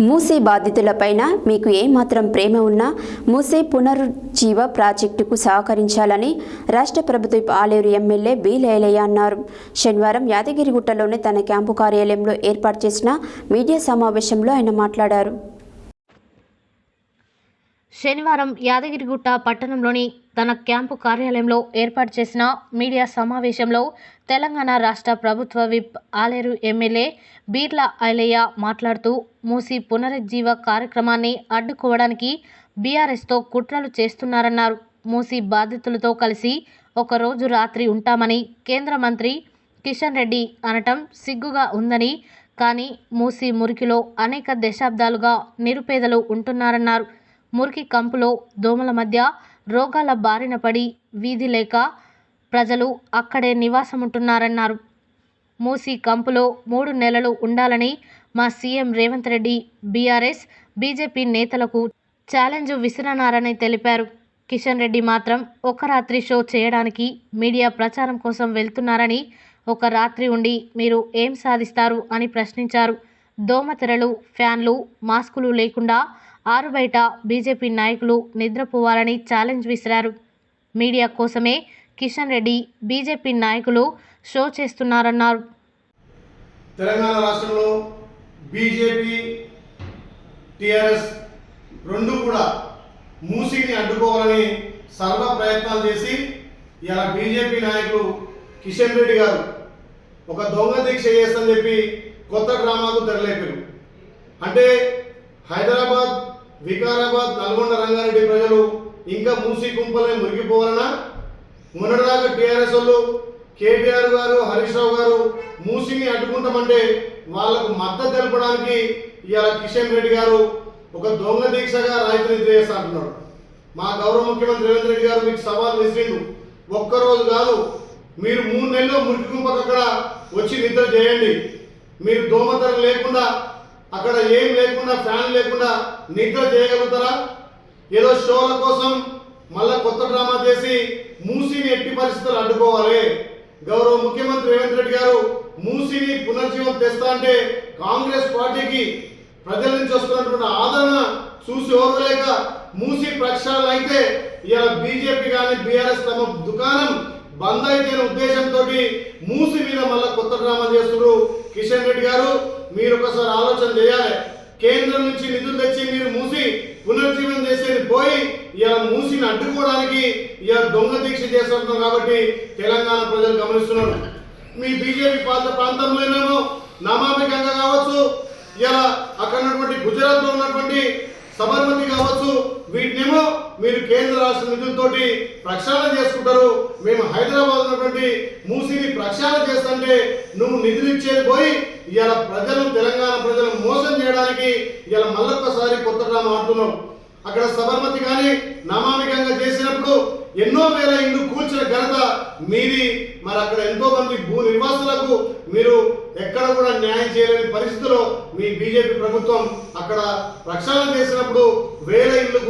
మూసీ బాధితులపైన మీకు ఏమాత్రం ప్రేమ ఉన్నా మూసీ పునరుజ్జీవ ప్రాజెక్టుకు సహకరించాలని రాష్ట్ర ప్రభుత్వ ఆలేరు ఎమ్మెల్యే బి లేలయ్య అన్నారు. శనివారం యాదగిరిగుట్టలోని తన క్యాంపు కార్యాలయంలో ఏర్పాటు చేసిన మీడియా సమావేశంలో ఆయన మాట్లాడారు. శనివారం యాదగిరిగుట్ట పట్టణంలోని తన క్యాంపు కార్యాలయంలో ఏర్పాటు చేసిన మీడియా సమావేశంలో తెలంగాణ రాష్ట్ర ప్రభుత్వ విప్ ఆలేరు ఎమ్మెల్యే బీర్లా ఐలయ్య మాట్లాడుతూ మూసి పునరుజ్జీవ కార్యక్రమాన్ని అడ్డుకోవడానికి బీఆర్ఎస్తో కుట్రలు చేస్తున్నారన్నారు. మూసి బాధితులతో కలిసి ఒకరోజు రాత్రి ఉంటామని కేంద్ర మంత్రి కిషన్ రెడ్డి అనటం సిగ్గుగా ఉందని కానీ మూసి మురికిలో అనేక దశాబ్దాలుగా నిరుపేదలు ఉంటున్నారన్నారు. మురికి కంపులో దోమల మధ్య రోగాల బారిన పడి వీధి లేక ప్రజలు అక్కడే నివాసముంటున్నారన్నారు. మూసి కంపులో మూడు నెలలు ఉండాలని మా CM Revanth Reddy BRS BJP నేతలకు ఛాలెంజ్ విసిరనారని తెలిపారు. కిషన్ రెడ్డి మాత్రం ఒక రాత్రి షో చేయడానికి మీడియా ప్రచారం కోసం వెళ్తున్నారని ఒక రాత్రి ఉండి మీరు ఏం సాధిస్తారు అని ప్రశ్నించారు. దోమతెరలు ఫ్యాన్లు మాస్కులు లేకుండా ఆరు బయట బీజేపీ నాయకులు నిద్రపోవాలని ఛాలెంజ్ విసిరారు. మీడియా కోసమే కిషన్ రెడ్డి బీజేపీ నాయకులు షో చేస్తున్నారన్నారు. తెలంగాణ రాష్ట్రంలో బీజేపీ టిఆర్ఎస్ రెండు కూడా మూసిని అడ్డుకోవాలని సర్వ ప్రయత్నాలు చేసి ఇలా బీజేపీ నాయకులు కిషన్ రెడ్డి గారు ఒక దొంగ దీక్ష చేస్తని చెప్పి కొత్త డ్రామాకు తెరలేపారు. అంటే హైదరాబాద్ వికారాబాద్ నల్గొండ రంగారెడ్డి ప్రజలు ఇంకా మూసి కుంపలే మురిగిపోవాలనా? మొన్నటిదాకా టీఆర్ఎస్ వాళ్ళు కేటీఆర్ గారు హరీష్ రావు గారు మూసిని అడ్డుకుంటామంటే వాళ్ళకు మద్దతు తెలపడానికి ఇవాళ కిషన్ రెడ్డి గారు ఒక దొంగ దీక్షగా రైతు నిద్ర మా గౌరవ ముఖ్యమంత్రి రేవంత్ రెడ్డి గారు మీకు సవాల్ విసిరిండు. ఒక్కరోజు కాదు మీరు మూడు నెలలు మురికి కుంపకు అక్కడ వచ్చి నిద్ర చేయండి. మీరు దోమతరం లేకుండా అక్కడ ఏం లేకుండా ఫ్యాన్ లేకుండా నిద్ర చేయగలుగుతారా? ఏదో షోల కోసం మళ్ళా కొత్త డ్రామా చేసి మూసీని ఎట్టి పరిస్థితులు అడ్డుకోవాలి. గౌరవ ముఖ్యమంత్రి రేవంత్ రెడ్డి గారు మూసీని పునర్జీవం తెస్తా అంటే కాంగ్రెస్ పార్టీకి ప్రజల నుంచి వస్తున్నటువంటి ఆదరణ చూసి ఓర్వలేక మూసి ప్రక్షాళన అయితే ఇలా బీజేపీ కానీ బీఆర్ఎస్ తమ దుకాణం బంద్ అయితే ఉద్దేశంతో మూసి మీద మళ్ళా కొత్త డ్రామా చేస్తున్నారు. కిషన్ రెడ్డి గారు మీరు ఒకసారి ఆలోచన చేయాలి. కేంద్రం నుంచి నిధులు తెచ్చి మీరు మూసి పునర్జీవనం చేసేది పోయి ఇలా మూసిని అడ్డుకోవడానికి ఇలా దొంగ దీక్ష చేస్తున్నారు కాబట్టి తెలంగాణ ప్రజలు గమనిస్తున్నారు. మీ బీజేపీ పాత ప్రాంతంలోనేమో నమామి గంగ కావచ్చు ఇలా అక్కడ ఉన్నటువంటి గుజరాత్లో ఉన్నటువంటి సబర్మతి కావచ్చు వీటినేమో మీరు కేంద్ర రాష్ట్ర నిధులతోటి ప్రక్షాళన చేసుకుంటారు. మేము హైదరాబాద్ ఉన్నటువంటి మూసిని ప్రక్షాళన చేస్తుంటే నువ్వు నిధులు ఇచ్చేది పోయి ఇవాళ ప్రజలు తెలంగాణ ప్రజలను మోసం చేయడానికి ఇవాళ మళ్ళొక్కసారి కొత్త డ్రామా ఆడుతున్నావు అక్కడ సబర్మతి కానీ నమామికంగా చేసినప్పుడు ఎన్నో వేల ఇండ్లు కూల్చిన ఘనత మీది. మరి అక్కడ ఎంతో మంది భూ నిర్వాసులకు మీరు ఎక్కడ కూడా న్యాయం చేయలేని పరిస్థితిలో మీ బీజేపీ ప్రభుత్వం అక్కడ రక్షణ చేసినప్పుడు వేల ఇల్లు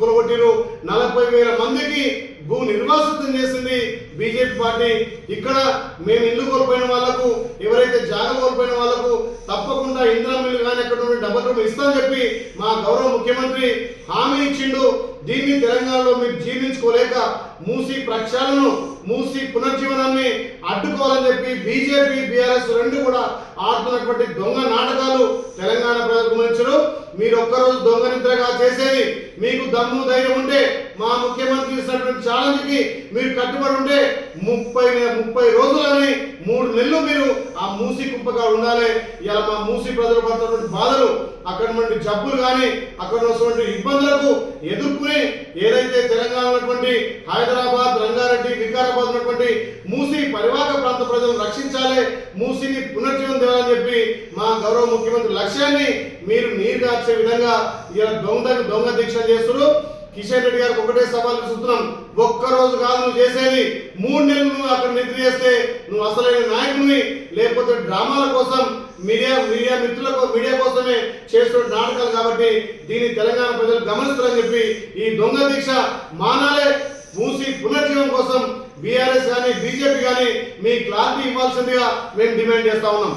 కూలగొట్టిరు. నలభై వేల మందికి భూ నిర్వాసితం చేసింది బీజేపీ పార్టీ. ఇక్కడ మేము ఇల్లు కోల్పోయిన వాళ్ళకు ఎవరైతే జాగ కోల్పోయిన వాళ్ళకు తప్పకుండా ఇంద్రం ఇల్లు కానీ అక్కడ నుండి డబల్ రూమ్ ఇస్తామని చెప్పి మా గౌరవ ముఖ్యమంత్రి హామీ ఇచ్చిండు. దీన్ని తెలంగాణలో మీరు జీర్ణించుకోలేక మూసి ప్రక్షాళనను మూసి పునర్జీవనాన్ని అడ్డుకోవాలని చెప్పి బీజేపీ బీఆర్ఎస్ రెండు కూడా ఆడుతున్నటువంటి దొంగ నాటకాలు తెలంగాణ ప్రజలకు గమనించరు మీరు ఒక్కరోజు దొంగ నిద్రగా చేసేది మీకు దమ్ము ధైర్యం ఉంటే మా ముఖ్యమంత్రి ఇచ్చినటువంటి ఛాలెంజ్కి మీరు కట్టుబడి ఉంటే ముప్పై ముప్పై రోజులని మూడు నెలలు మీరు ఆ మూసి కుప్పగా ఉండాలి. ఇలా మా మూసి ప్రజలు పడుతున్నటువంటి బాధలు అక్కడ నుండి జబ్బులు కానీ అక్కడ వస్తున్నటువంటి ఇబ్బందులకు ఎదుర్కొని ఏదైతే తెలంగాణ ఉన్నటువంటి హైదరాబాద్ రంగారెడ్డి వికారాబాద్ ఉన్నటువంటి మూసి పరివాహక ప్రాంత ప్రజలను రక్షించాలి మూసిని పునర్జీవం తేవాలని చెప్పి మా గౌరవ ముఖ్యమంత్రి లక్ష్యాన్ని మీరు నీరు కార్చే విధంగా ఇలా దొంగ దొంగ దీక్ష చేస్తున్నారు. కిషన్ రెడ్డి గారికి ఒకటే సవాల్ చూస్తున్నాం ఒక్క రోజు కాదు నువ్వు చేసేది. మూడు నెలలు నువ్వు అక్కడ నిద్ర చేస్తే నువ్వు అసలైన నాయకుని లేకపోతే డ్రామాల కోసం మీడియా మీడియా మిత్రుల మీడియా కోసమే చేస్తున్న నాటకాలు కాబట్టి దీన్ని తెలంగాణ ప్రజలు గమనిస్తారని చెప్పి ఈ దొంగ దీక్ష మానాలే. మూసి పునర్జీవం కోసం బీఆర్ఎస్ కానీ బీజేపీ కానీ మీ క్లారిటీ ఇవ్వాల్సిందిగా మేము డిమాండ్ చేస్తా ఉన్నాం.